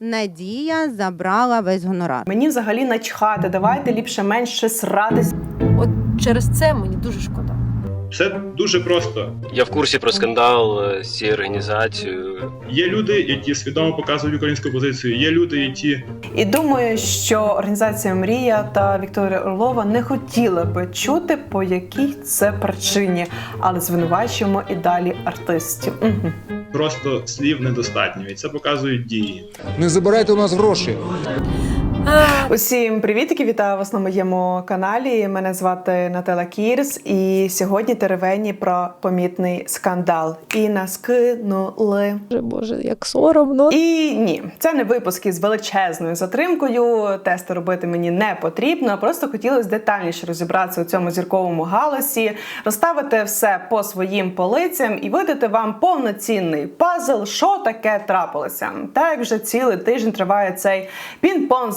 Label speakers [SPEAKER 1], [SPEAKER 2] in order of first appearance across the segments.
[SPEAKER 1] Надія забрала весь гонорар.
[SPEAKER 2] Мені взагалі начхати, давайте ліпше менше сратись.
[SPEAKER 3] От через це мені дуже шкода.
[SPEAKER 4] Все дуже просто.
[SPEAKER 5] Я в курсі про скандал е, з цією організацією.
[SPEAKER 4] Є люди, які свідомо показують українську позицію. Є люди, які
[SPEAKER 2] І думаю, що організація Мрія та Вікторія Орлова не хотіли би чути, по якій це причині, але звинувачуємо і далі артистів. Угу.
[SPEAKER 4] Просто слів недостатньо, і це показують дії.
[SPEAKER 6] Не забирайте у нас гроші.
[SPEAKER 2] Усім привітики, вітаю вас на моєму каналі. Мене звати Наталя Кірс, і сьогодні теревені про помітний скандал. І нас кинули.
[SPEAKER 3] Боже, Боже, як соромно.
[SPEAKER 2] І ні, це не випуски з величезною затримкою. Тести робити мені не потрібно. Просто хотілося детальніше розібратися у цьому зірковому галасі, розставити все по своїм полицям і видати вам повноцінний пазл, що таке трапилося. Так вже цілий тиждень триває цей пін-понг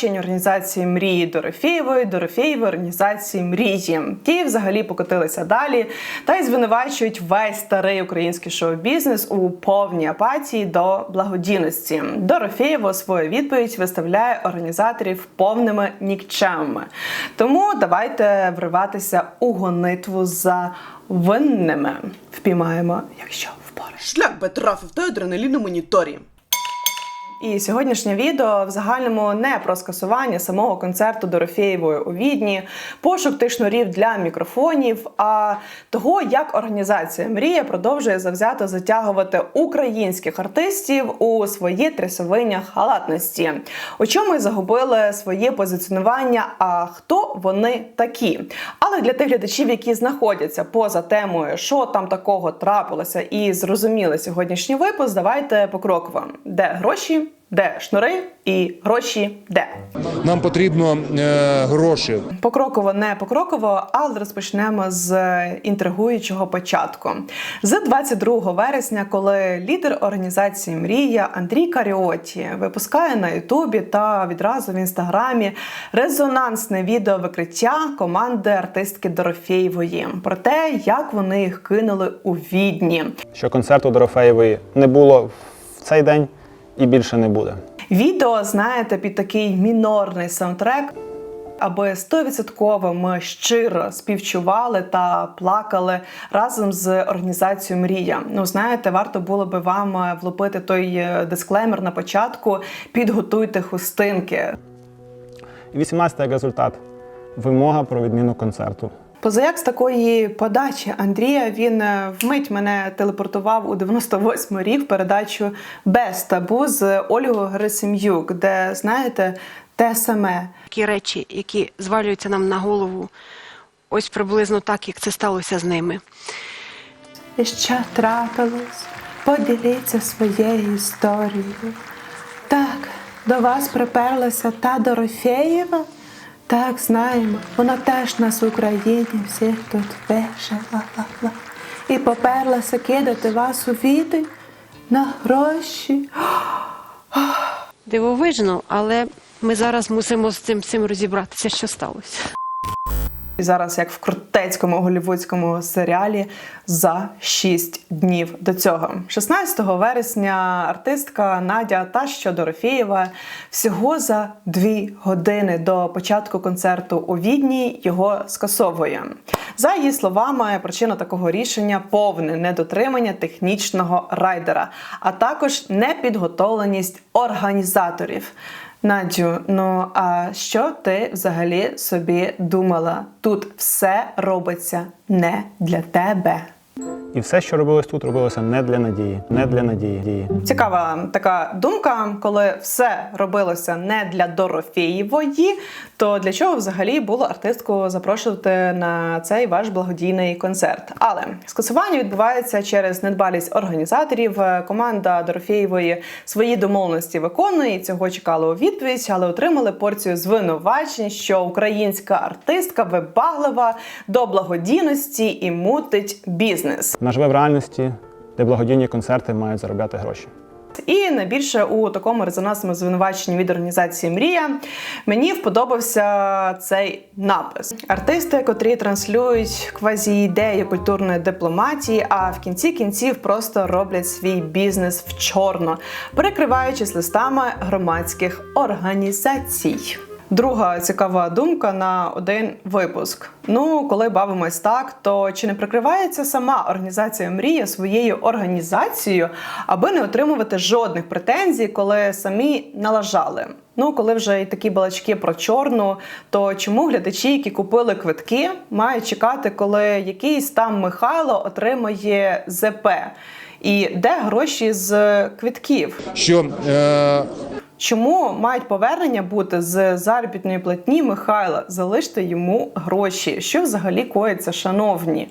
[SPEAKER 2] звинувачень організації мрії Дорофєєвої, Дорофєєвої організації мрії. Ті взагалі покотилися далі та й звинувачують весь старий український шоу-бізнес у повній апатії до благодійності. Дорофєєва свою відповідь виставляє організаторів повними нікчемами. Тому давайте вриватися у гонитву за винними. Впіймаємо, якщо впораш.
[SPEAKER 7] Шлях би трафив той адреналін у моніторі.
[SPEAKER 2] І сьогоднішнє відео в загальному не про скасування самого концерту Дорофєєвої у Відні, пошук тих шнурів для мікрофонів, а того, як організація Мрія продовжує завзято затягувати українських артистів у свої трясовиння халатності. У чому загубили своє позиціонування. А хто вони такі? Але для тих глядачів, які знаходяться поза темою, що там такого трапилося, і зрозуміли сьогоднішній випуск, давайте покроково. Де гроші? Де шнури і гроші де?
[SPEAKER 6] Нам потрібно е, гроші.
[SPEAKER 2] Покроково, не покроково, але розпочнемо з інтригуючого початку. З 22 вересня, коли лідер організації Мрія Андрій Каріоті випускає на Ютубі та відразу в інстаграмі резонансне відео викриття команди артистки Дорофєєвої про те, як вони їх кинули у відні.
[SPEAKER 8] що концерту Дорофеєвої не було в цей день і більше не буде.
[SPEAKER 2] Відео, знаєте, під такий мінорний саундтрек. Аби 100% ми щиро співчували та плакали разом з організацією Мрія. Ну знаєте, варто було би вам е, влупити той е, дисклеймер на початку. Підготуйте хустинки.
[SPEAKER 8] І 18 як результат вимога про відміну концерту.
[SPEAKER 2] Позаяк з такої подачі Андрія він е, вмить мене телепортував у 98 рік в передачу без табу з Ольгою Герасим'юк, де знаєте те саме.
[SPEAKER 9] такі речі, які звалюються нам на голову, ось приблизно так, як це сталося з ними.
[SPEAKER 2] І що трапилось? Поділіться своєю історією. Так, до вас приперлася та Дорофєєва? Так, знаємо. Вона теж нас в Україні всіх тут вижила. І поперлася кидати вас у віди на гроші.
[SPEAKER 9] Дивовижно, але ми зараз мусимо з цим всім розібратися, що сталося.
[SPEAKER 2] І зараз, як в крутецькому голівудському серіалі, за 6 днів до цього. 16 вересня артистка Надя Таща Дорофєєва всього за дві години до початку концерту у Відні його скасовує. За її словами, причина такого рішення повне недотримання технічного райдера, а також непідготовленість організаторів. Надю, ну а що ти взагалі собі думала? Тут все робиться не для тебе.
[SPEAKER 8] І все, що робилось тут, робилося не для надії, не для надії.
[SPEAKER 2] Цікава така думка, коли все робилося не для Дорофєєвої, то для чого взагалі було артистку запрошувати на цей ваш благодійний концерт? Але скасування відбувається через недбалість організаторів. Команда Дорофєєвої свої домовленості виконує. і Цього чекали у відповідь, але отримали порцію звинувачень, що українська артистка вибаглива до благодійності і мутить бізнес.
[SPEAKER 8] Вона живе в реальності, де благодійні концерти мають заробляти гроші.
[SPEAKER 2] І найбільше у такому резонансному звинуваченні від організації Мрія мені вподобався цей напис. Артисти, котрі транслюють квазі-ідеї культурної дипломатії, а в кінці кінців просто роблять свій бізнес в чорно, перекриваючись листами громадських організацій. Друга цікава думка на один випуск. Ну, коли бавимось так, то чи не прикривається сама організація Мрія своєю організацією, аби не отримувати жодних претензій, коли самі налажали? Ну, коли вже і такі балачки про чорну, то чому глядачі, які купили квитки, мають чекати, коли якийсь там Михайло отримає ЗП? І де гроші з квитків?
[SPEAKER 6] Що е,
[SPEAKER 2] Чому мають повернення бути з заробітної платні Михайла? Залиште йому гроші. Що взагалі коїться, шановні?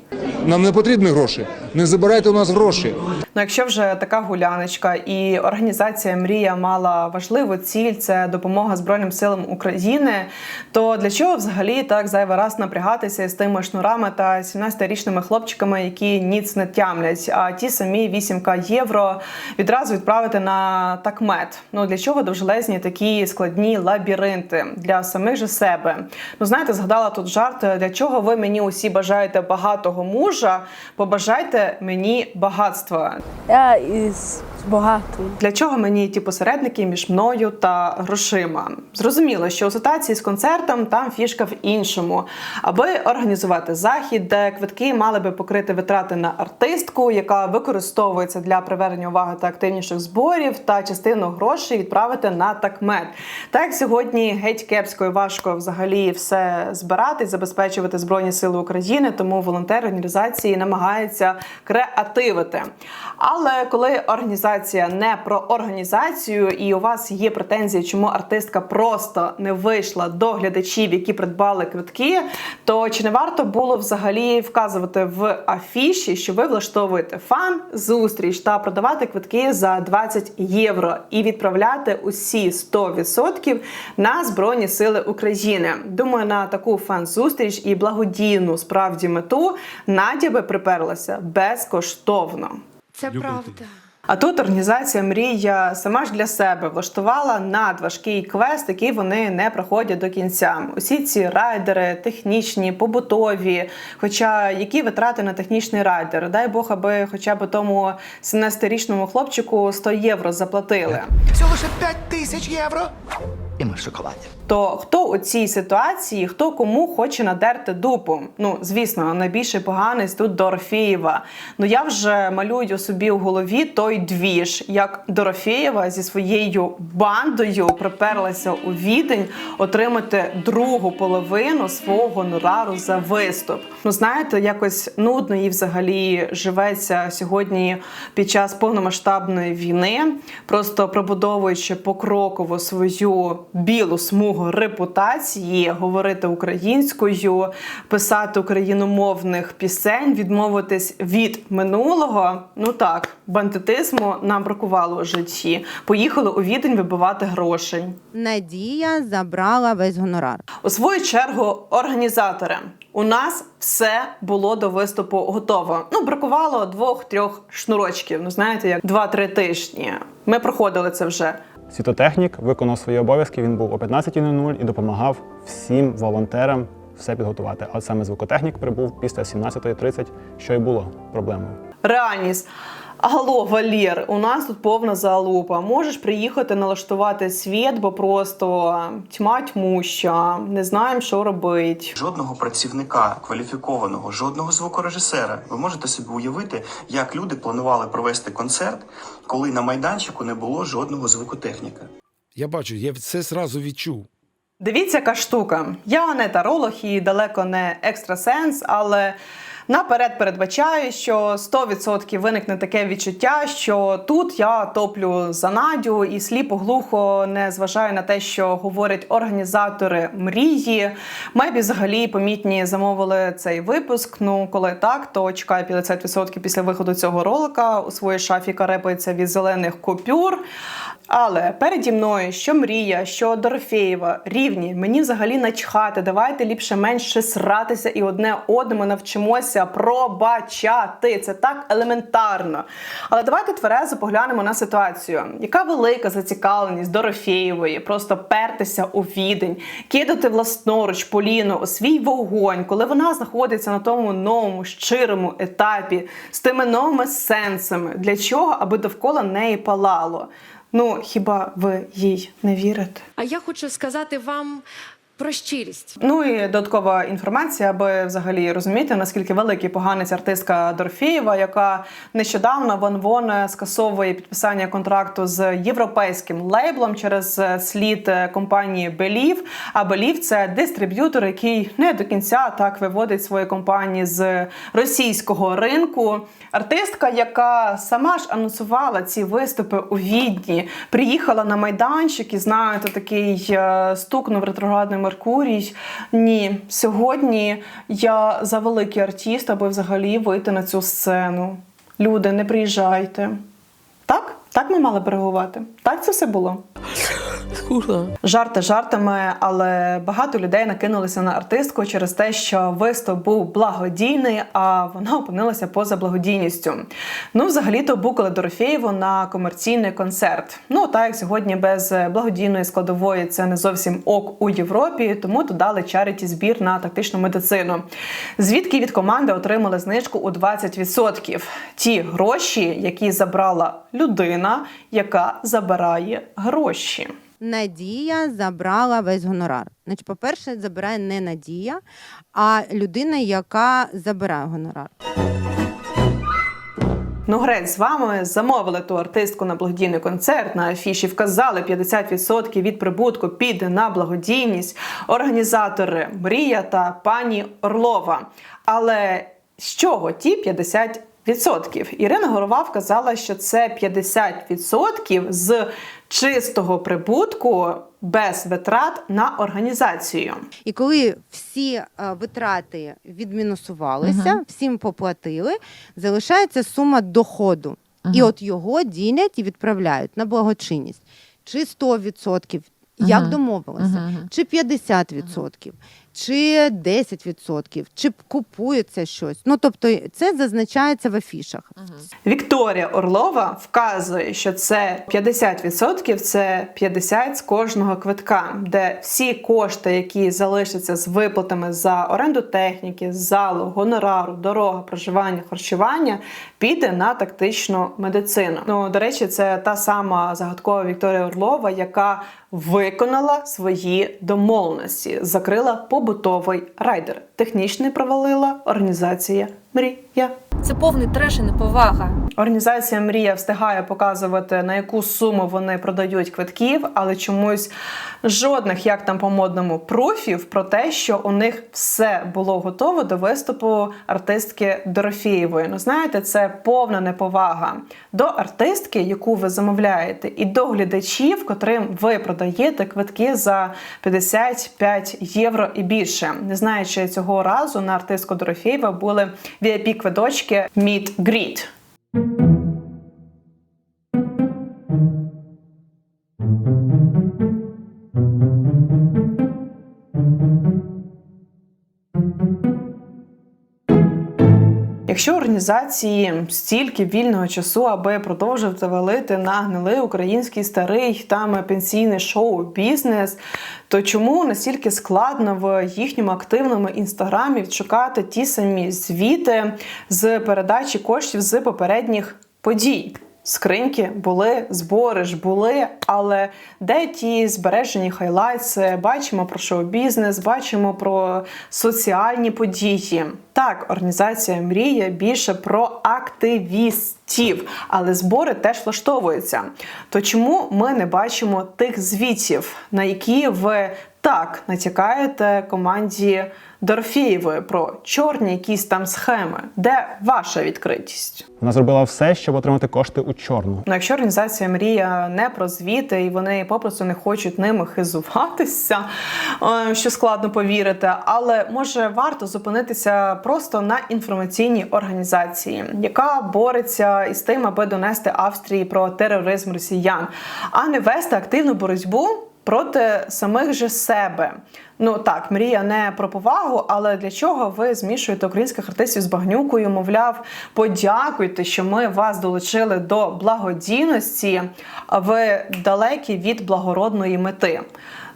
[SPEAKER 6] нам не потрібні гроші? Не забирайте у нас гроші.
[SPEAKER 2] Ну, якщо вже така гуляночка, і організація Мрія мала важливу ціль це допомога Збройним силам України, то для чого взагалі так зайвий раз напрягатися з тими шнурами та 17-річними хлопчиками, які ніц не тямлять, а ті самі 8к євро відразу відправити на такмет? Ну для чого довжелезні такі складні лабіринти для самих же себе? Ну знаєте, згадала тут жарт. Для чого ви мені усі бажаєте багатого мужа? Побажайте мені багатства.
[SPEAKER 3] Я із багатим.
[SPEAKER 2] Для чого мені ті посередники між мною та грошима? Зрозуміло, що у ситуації з концертом там фішка в іншому, аби організувати захід, де квитки мали би покрити витрати на артистку, яка використовується для привернення уваги та активніших зборів, та частину грошей відправити на такмет. Так сьогодні геть кепсько і важко взагалі все збирати, забезпечувати збройні сили України, тому волонтери організації намагаються креативити. Але коли організація не про організацію, і у вас є претензії, чому артистка просто не вийшла до глядачів, які придбали квитки, то чи не варто було взагалі вказувати в афіші, що ви влаштовуєте фан зустріч та продавати квитки за 20 євро і відправляти усі 100% на Збройні Сили України? Думаю, на таку фан-зустріч і благодійну справді мету Надя би приперлася безкоштовно.
[SPEAKER 9] Це правда.
[SPEAKER 2] А тут організація Мрія сама ж для себе влаштувала надважкий квест, який вони не проходять до кінця. Усі ці райдери, технічні, побутові. Хоча які витрати на технічний райдер? Дай Бог, аби хоча б тому 17-річному хлопчику 100 євро заплатили.
[SPEAKER 10] Всього лише 5 тисяч євро. І ми в шоколаді.
[SPEAKER 2] То хто у цій ситуації, хто кому хоче надерти дупу? Ну, звісно, найбільший поганець тут Дорофєєва. Ну я вже малюю собі в голові той двіж, як Дорофєєва зі своєю бандою приперлася у відень отримати другу половину свого гонорару за виступ. Ну знаєте, якось нудно їй взагалі живеться сьогодні під час повномасштабної війни, просто пробудовуючи покроково свою білу смугу репутації, говорити українською, писати україномовних пісень, відмовитись від минулого. Ну так, бандитизму нам бракувало у житті. Поїхали у відень вибивати грошей.
[SPEAKER 1] Надія забрала весь гонорар.
[SPEAKER 2] У свою чергу, організатори. У нас все було до виступу готово. Ну, бракувало двох-трьох шнурочків. Ну, знаєте, як два-три тижні. Ми проходили це вже.
[SPEAKER 8] Світотехнік виконав свої обов'язки. Він був о 15.00 і допомагав всім волонтерам все підготувати. А саме звукотехнік прибув після 17.30, що й було проблемою.
[SPEAKER 2] Реальність. Алло, Валєр, у нас тут повна залупа. Можеш приїхати налаштувати світ, бо просто тьма тьмуща. Не знаємо, що робити.
[SPEAKER 10] Жодного працівника кваліфікованого, жодного звукорежисера. Ви можете собі уявити, як люди планували провести концерт, коли на майданчику не було жодного звукотехніка.
[SPEAKER 11] Я бачу, я це зразу відчув.
[SPEAKER 2] Дивіться, яка штука. Я не таролог і далеко не екстрасенс, але наперед передбачаю, що 100% виникне таке відчуття, що тут я топлю за Надю і сліпо глухо не зважаю на те, що говорять організатори мрії. Мебі взагалі помітні замовили цей випуск. Ну, коли так, то чекаю 50% після виходу цього ролика. У своїй шафі карепається від зелених купюр. Але переді мною, що мрія, що Дорофєєва, рівні, мені взагалі начхати. Давайте ліпше менше сратися і одне одному навчимося пробачати. Це так елементарно. Але давайте тверезо поглянемо на ситуацію. Яка велика зацікавленість Дорофєєвої просто пертися у відень, кидати власноруч Поліну у свій вогонь, коли вона знаходиться на тому новому щирому етапі з тими новими сенсами. Для чого? Аби довкола неї палало. Ну, хіба ви їй не вірите?
[SPEAKER 12] А я хочу сказати вам про щирість.
[SPEAKER 2] Ну і додаткова інформація, аби взагалі розуміти, наскільки великий поганець артистка Дорфєєва, яка нещодавно вон вон скасовує підписання контракту з європейським лейблом через е, слід е, компанії Белів. А Белів це дистриб'ютор, який не до кінця так виводить свої компанії з російського ринку. Артистка, яка сама ж анонсувала ці виступи у Відні, приїхала на майданчик і знаєте, такий е, стукнув ретроградний Меркурій. Ні, сьогодні я за великий артист, аби взагалі вийти на цю сцену. Люди, не приїжджайте. Так? Так ми мали б реагувати? Так це все було? Жарти жартами, але багато людей накинулися на артистку через те, що виступ був благодійний, а вона опинилася поза благодійністю. Ну, взагалі-то букали Дорофєєву на комерційний концерт. Ну, так як сьогодні без благодійної складової це не зовсім ок у Європі, тому додали чаріті збір на тактичну медицину. Звідки від команди отримали знижку у 20%. Ті гроші, які забрала людина, яка забирає гроші.
[SPEAKER 1] Надія забрала весь гонорар. Значить, по-перше, забирає не Надія, а людина, яка забирає гонорар.
[SPEAKER 2] Ну, грець з вами замовили ту артистку на благодійний концерт. На афіші вказали 50% від прибутку піде на благодійність. Організатори Мрія та пані Орлова. Але з чого ті 50%? Ірина Горова вказала, що це 50% з чистого прибутку без витрат на організацію.
[SPEAKER 1] І коли всі е, витрати відмінусувалися, всім поплатили, залишається сума доходу. І от його ділять і відправляють на благочинність. Чи 100%, як домовилися, чи 50%, чи 10%, чи купується щось. Ну тобто це зазначається в афішах.
[SPEAKER 2] Вікторія Орлова вказує, що це 50% це 50 з кожного квитка, де всі кошти, які залишаться з виплатами за оренду техніки, залу, гонорару, дорога, проживання, харчування, піде на тактичну медицину. Ну до речі, це та сама загадкова Вікторія Орлова, яка виконала свої домовленості, закрила побутовий райдер. Технічний провалила організація Мрія.
[SPEAKER 12] Це повний треш і неповага.
[SPEAKER 2] Організація Мрія встигає показувати на яку суму вони продають квитків, але чомусь жодних, як там по модному, пруфів про те, що у них все було готово до виступу артистки Дорофєєвої. Ну знаєте, це повна неповага до артистки, яку ви замовляєте, і до глядачів, котрим ви продаєте квитки за 55 євро і більше. Не знаю, чи цього разу на артистку Дорофєєва були vip квиточки Meet Greet. Організації стільки вільного часу, аби продовжувати валити на гнилий український старий там пенсійний шоу-бізнес, то чому настільки складно в їхньому активному інстаграмі відшукати ті самі звіти з передачі коштів з попередніх подій? Скриньки були, збори ж були, але де ті збережені хайлайтси? Бачимо про шоу-бізнес, бачимо про соціальні події. Так, організація Мрія більше про активістів, але збори теж влаштовуються. То чому ми не бачимо тих звітів, на які в так натякаєте команді Дорфєєвої про чорні якісь там схеми. Де ваша відкритість?
[SPEAKER 8] Вона зробила все, щоб отримати кошти у чорну.
[SPEAKER 2] Ну, якщо організація мрія не про звіти, і вони попросту не хочуть ними хизуватися, е, що складно повірити, але може варто зупинитися просто на інформаційній організації, яка бореться із тим, аби донести Австрії про тероризм росіян, а не вести активну боротьбу. Проти самих же себе. Ну так, мрія не про повагу, але для чого ви змішуєте українських артистів з багнюкою? Мовляв, подякуйте, що ми вас долучили до благодійності, ви далекі від благородної мети.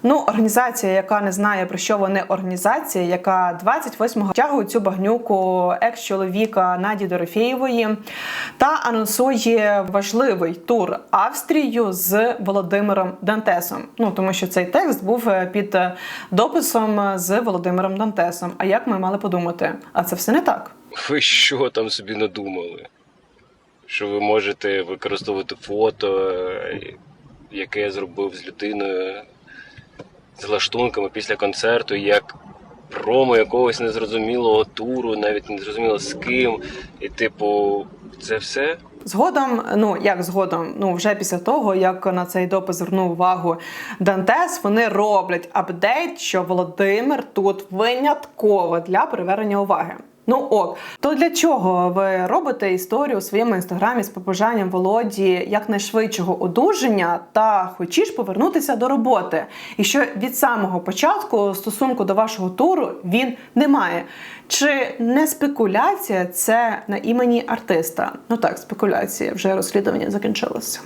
[SPEAKER 2] Ну, організація, яка не знає про що вони організація, яка 28-го тягує цю багнюку екс-чоловіка Наді Дорофєєвої та анонсує важливий тур Австрію з Володимиром Дантесом. Ну тому що цей текст був е, під е, дописом з Володимиром Дантесом. А як ми мали подумати? А це все не так.
[SPEAKER 5] Ви що там собі надумали? Що ви можете використовувати фото, е, яке я зробив з людиною з лаштунками після концерту, як промо якогось незрозумілого туру, навіть не зрозуміло з ким. І, типу, це все?
[SPEAKER 2] Згодом, ну як згодом, ну вже після того, як на цей допис звернув увагу Дантес, вони роблять апдейт, що Володимир тут винятково для привернення уваги. Ну ок, то для чого ви робите історію у своєму інстаграмі з побажанням Володі якнайшвидшого одужання та хочеш повернутися до роботи? І що від самого початку стосунку до вашого туру він не має. Чи не спекуляція це на імені артиста? Ну так, спекуляція, вже розслідування закінчилося.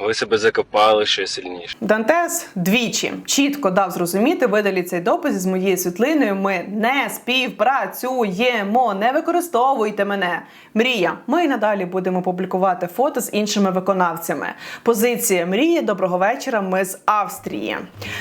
[SPEAKER 5] Ви себе закопали ще сильніше.
[SPEAKER 2] Дантес двічі чітко дав зрозуміти, видалі цей допис з моєю світлиною. Ми не співпрацюємо, не використовуйте мене. Мрія. Ми й надалі будемо публікувати фото з іншими виконавцями. Позиція мрії. Доброго вечора. Ми з Австрії.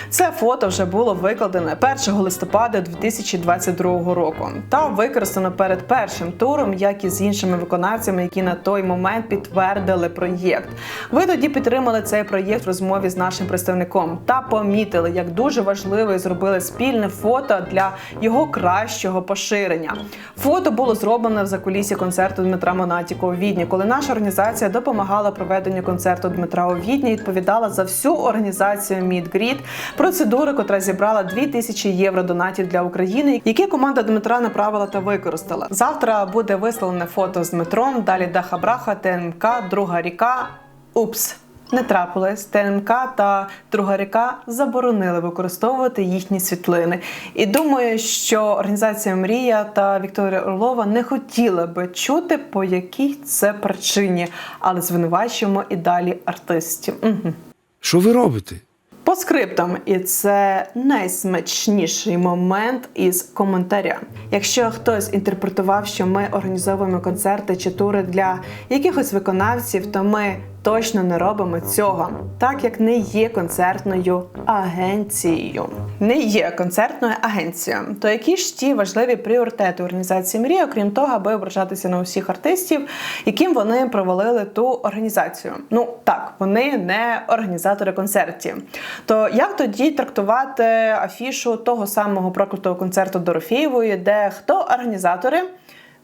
[SPEAKER 2] Це фото вже було викладено 1 листопада 2022 року та використано перед першим туром, як і з іншими виконавцями, які на той момент підтвердили проєкт. Ви тоді підтримали цей проєкт в розмові з нашим представником та помітили, як дуже важливо і зробили спільне фото для його кращого поширення. Фото було зроблено в закулісі концерту Дмитра Монатіка у Відні, коли наша організація допомагала проведенню концерту Дмитра у Відні, відповідала за всю організацію Meet процедури, котра зібрала 2000 євро донатів для України, які команда Дмитра направила та використала. Завтра буде висловлене фото з Дмитром. Далі Даха Браха, ТНК, Друга ріка. Упс. Не трапилось. ТНК та Друга ріка заборонили використовувати їхні світлини. І думаю, що організація Мрія та Вікторія Орлова не хотіли би чути, по якій це причині, але звинувачуємо і далі артистів. Угу.
[SPEAKER 11] Що ви робите?
[SPEAKER 2] По скриптам, і це найсмачніший момент із коментаря. Якщо хтось інтерпретував, що ми організовуємо концерти чи тури для якихось виконавців, то ми точно не робимо цього, так як не є концертною агенцією. Не є концертною агенцією. То які ж ті важливі пріоритети організації мрії, окрім того, аби ображатися на усіх артистів, яким вони провалили ту організацію? Ну так, вони не організатори концертів. То як тоді трактувати афішу того самого проклятого концерту Дорофєєвої, де хто організатори?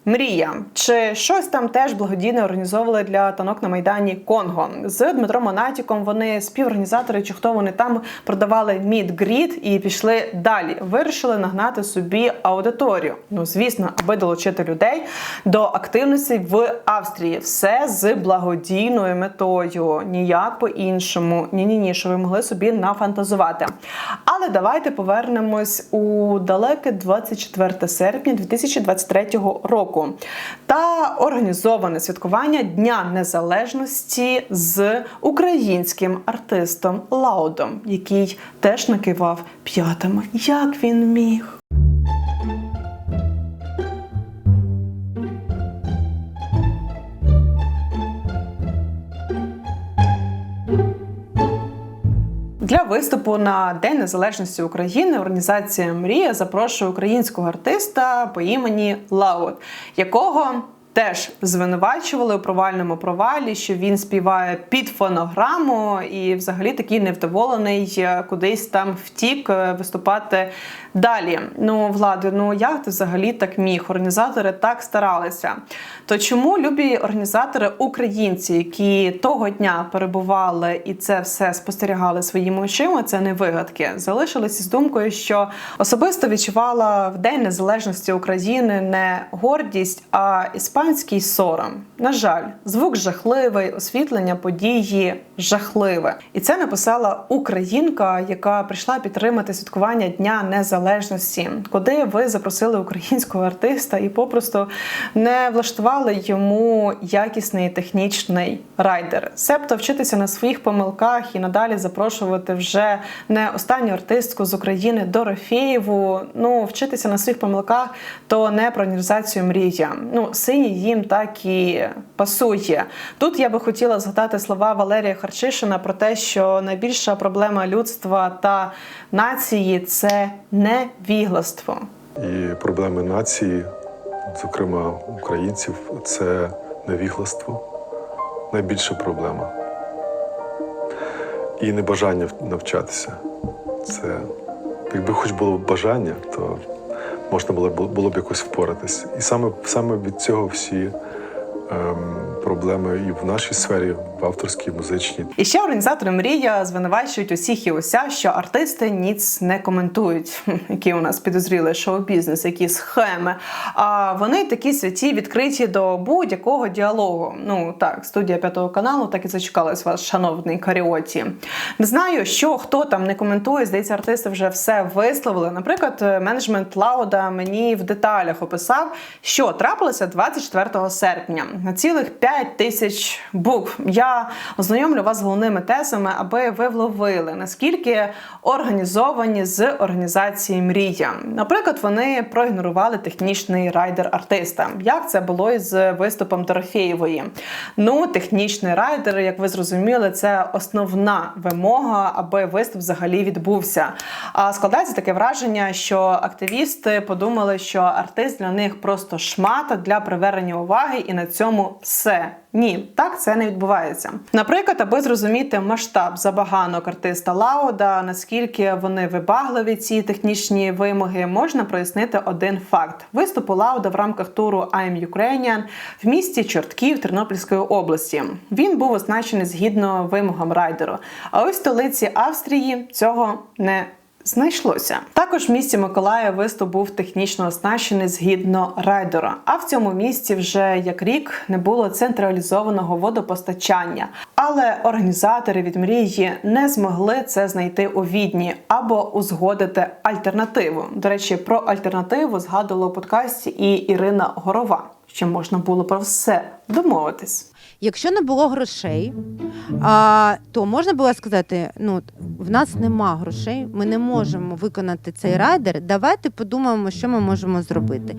[SPEAKER 2] Мрія чи щось там теж благодійне організовували для танок на майдані Конго з Дмитром Монатіком. Вони співорганізатори, чи хто вони там продавали мід грід і пішли далі. Вирішили нагнати собі аудиторію. Ну звісно, аби долучити людей до активності в Австрії. Все з благодійною метою, ніяк по іншому. Ні, ні, ні, що ви могли собі нафантазувати. Але давайте повернемось у далеке 24 серпня 2023 року та організоване святкування Дня Незалежності з українським артистом Лаудом, який теж накивав п'ятами. Як він міг? Виступу на День Незалежності України організація Мрія запрошує українського артиста по імені Лаут, якого Теж звинувачували у провальному провалі, що він співає під фонограму, і взагалі такий невдоволений е, кудись там втік е, виступати далі. Ну, влади, ну як ти взагалі так міг? Організатори так старалися. То чому любі організатори українці, які того дня перебували і це все спостерігали своїми очима, це не вигадки, залишилися з думкою, що особисто відчувала в День Незалежності України не гордість, а іспанський сором. На жаль, звук жахливий, освітлення події жахливе. І це написала українка, яка прийшла підтримати святкування Дня Незалежності, куди ви запросили українського артиста і попросту не влаштували йому якісний технічний райдер. Себто вчитися на своїх помилках і надалі запрошувати вже не останню артистку з України Дорофєєву. Ну, вчитися на своїх помилках то не про організацію мрія. Ну, синій їм так і пасує. Тут я би хотіла згадати слова Валерія Харчишина про те, що найбільша проблема людства та нації це невігластво.
[SPEAKER 13] І проблеми нації, зокрема українців, це невігластво. Найбільша проблема. І небажання навчатися. Це якби хоч було бажання, то можна було було б якось впоратись. І саме, саме від цього всі ем, проблеми і в нашій сфері, в авторській, музичній.
[SPEAKER 2] І ще організатори мрія звинувачують усіх і уся, що артисти ніц не коментують, які у нас підозріли шоу-бізнес, які схеми. А вони такі святі відкриті до будь-якого діалогу. Ну так, студія п'ятого каналу так і зачекалась вас, шановний Каріоті. Не знаю, що хто там не коментує. Здається, артисти вже все висловили. Наприклад, менеджмент Лауда мені в деталях описав, що трапилося 24 серпня на цілих 5 тисяч букв. Я ознайомлю вас з головними тезами, аби ви вловили наскільки організовані з організації Мрія. Наприклад, вони проігнорували технічний райдер артиста. Як це було із виступом Дорофєєвої? Ну, технічний райдер, як ви зрозуміли, це основна вимога, аби виступ взагалі відбувся. А складається таке враження, що активісти подумали, що артист для них просто шмата для привернення уваги, і на цьому все. Ні, так це не відбувається. Наприклад, аби зрозуміти масштаб забаганок артиста Лауда, наскільки вони вибагливі ці технічні вимоги, можна прояснити один факт: виступу Лауда в рамках туру I'm Ukrainian в місті Чортків Тернопільської області. Він був означений згідно вимогам райдеру. А ось столиці Австрії цього не Знайшлося також в місті Миколаїв виступ був технічно оснащений згідно райдера. А в цьому місті вже як рік не було централізованого водопостачання. Але організатори від мрії не змогли це знайти у відні або узгодити альтернативу. До речі, про альтернативу згадувала у подкасті і Ірина Горова. Що можна було про все домовитись.
[SPEAKER 1] Якщо не було грошей, а, то можна було сказати: ну в нас нема грошей, ми не можемо виконати цей райдер. Давайте подумаємо, що ми можемо зробити.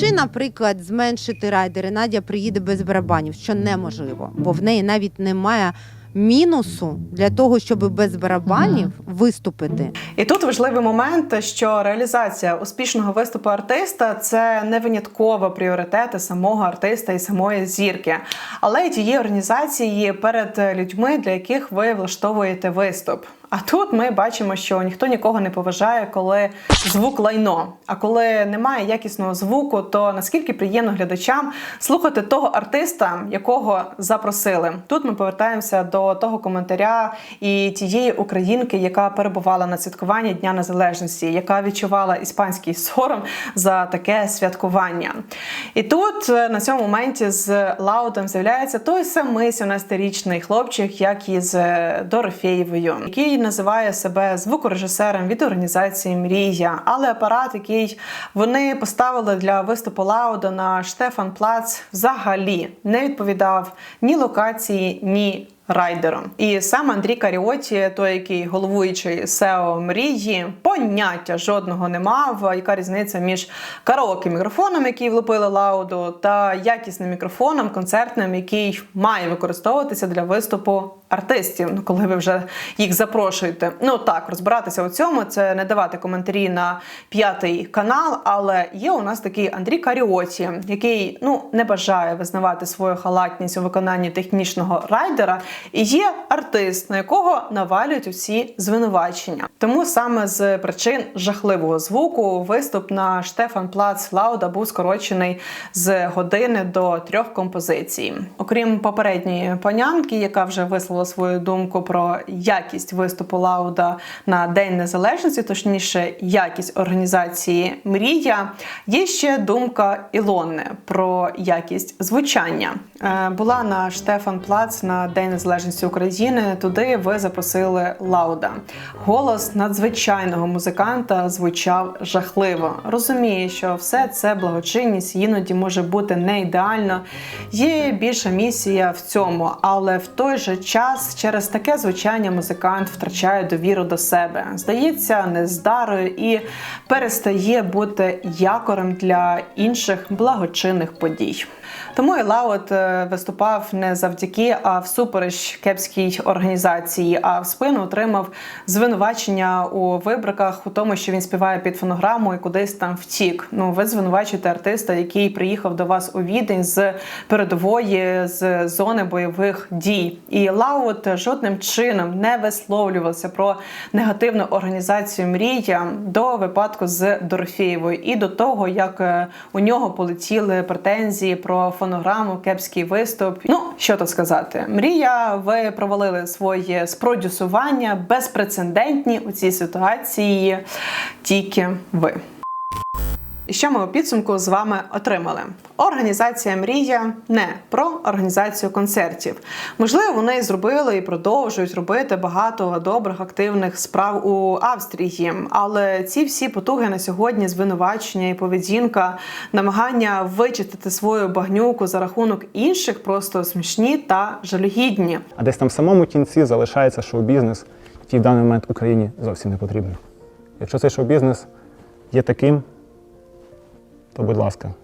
[SPEAKER 1] Чи, наприклад, зменшити райдери, Надя приїде без барабанів, що неможливо, бо в неї навіть немає. Мінусу для того, щоб без барабанів виступити,
[SPEAKER 2] І тут важливий момент, що реалізація успішного виступу артиста це не винятково пріоритети самого артиста і самої зірки, але й тієї організації перед людьми, для яких ви влаштовуєте виступ. А тут ми бачимо, що ніхто нікого не поважає, коли звук лайно. А коли немає якісного звуку, то наскільки приємно глядачам слухати того артиста, якого запросили. Тут ми повертаємося до того коментаря і тієї українки, яка перебувала на святкуванні Дня Незалежності, яка відчувала іспанський сором за таке святкування. І тут е, на цьому моменті з Лаудом з'являється той самий 17-річний хлопчик, як і з е, Дорофєєвою, який називає себе звукорежисером від організації Мрія, але апарат, який вони поставили для виступу Лауда на Штефан Плац, взагалі не відповідав ні локації, ні. Райдером і сам Андрій Каріоті, той, який головуючий SEO мрії, поняття жодного не мав. Яка різниця між караоке мікрофоном, який влупили лауду, та якісним мікрофоном концертним, який має використовуватися для виступу артистів, ну, коли ви вже їх запрошуєте. Ну так, розбиратися у цьому це не давати коментарі на п'ятий канал. Але є у нас такий Андрій Каріоті, який ну не бажає визнавати свою халатність у виконанні технічного райдера. І є артист, на якого навалюють усі звинувачення. Тому саме з причин жахливого звуку виступ на Штефан Плац Лауда був скорочений з години до трьох композицій. Окрім попередньої панянки, яка вже висловила свою думку про якість виступу Лауда на День Незалежності, точніше, якість організації Мрія. Є ще думка Ілони про якість звучання. Е, Була на Штефан Плац на День Незалежності України. Туди ви запросили Лауда. Голос надзвичайного музиканта звучав жахливо. Розумію, що все це благочинність іноді може бути не ідеально. Є більша місія в цьому, але в той же час через таке звучання музикант втрачає довіру до себе, здається нездарою і перестає бути якорем для інших благочинних подій. Тому Лаут е, виступав не завдяки, а всупереч кепській організації, а в спину отримав звинувачення у вибриках у тому, що він співає під фонограму і кудись там втік. Ну, ви звинувачуєте артиста, який приїхав до вас у відень з передової з зони бойових дій. І Лаут жодним чином не висловлювався про негативну організацію мрія до випадку з Дорофєєвою і до того, як е, у нього полетіли претензії про фонограму, кепський виступ. Ну що тут сказати, мрія, ви провалили своє спродюсування безпрецедентні у цій ситуації. Тільки ви. І що ми у підсумку з вами отримали? Організація Мрія не про організацію концертів. Можливо, вони зробили і продовжують робити багато добрих активних справ у Австрії, але ці всі потуги на сьогодні звинувачення і поведінка, намагання вичистити свою багнюку за рахунок інших просто смішні та жалюгідні.
[SPEAKER 8] А десь там в самому кінці залишається шоу-бізнес, який в даний момент Україні зовсім не потрібен. Якщо цей шоу-бізнес є таким, то будь ласка,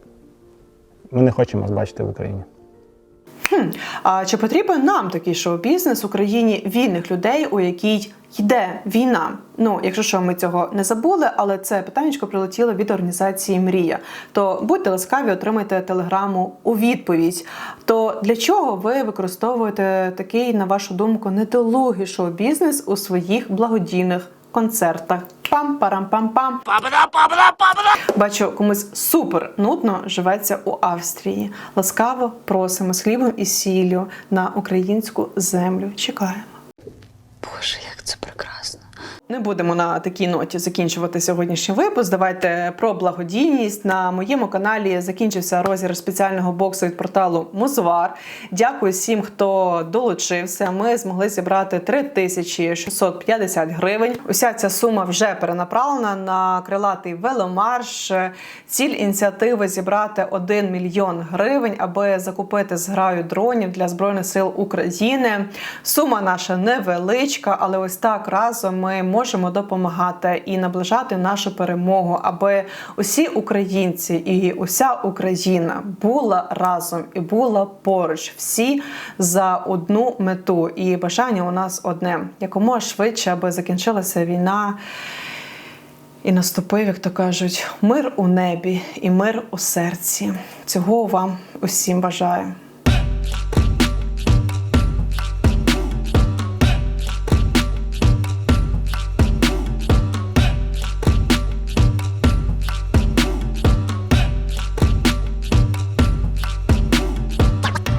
[SPEAKER 8] ми не хочемо вас бачити в Україні.
[SPEAKER 2] Хм, а чи потрібен нам такий шоу-бізнес в Україні вільних людей, у якій йде війна? Ну, якщо що, ми цього не забули, але це питання прилетіло від організації Мрія. То будьте ласкаві, отримайте телеграму у відповідь. То для чого ви використовуєте такий, на вашу думку, недолугий шоу-бізнес у своїх благодійних концертах? пам парам пам пам Бачу, комусь супер нудно живеться у Австрії. Ласкаво просимо з хлібом і сіллю на українську землю. Чекаємо.
[SPEAKER 12] Боже, як це прекрасно.
[SPEAKER 2] Не будемо на такій ноті закінчувати сьогоднішній випуск. Давайте про благодійність. На моєму каналі закінчився розіграш спеціального боксу від порталу Музвар. Дякую всім, хто долучився. Ми змогли зібрати 3650 гривень. Уся ця сума вже перенаправлена на крилатий веломарш. Ціль ініціативи зібрати 1 мільйон гривень, аби закупити зграю дронів для збройних сил України. Сума наша невеличка, але ось так разом ми можемо допомагати і наближати нашу перемогу, аби усі українці і уся Україна була разом і була поруч. Всі за одну мету. І бажання у нас одне: якомога швидше, аби закінчилася війна. І наступив, як то кажуть, мир у небі і мир у серці. Цього вам усім бажаю.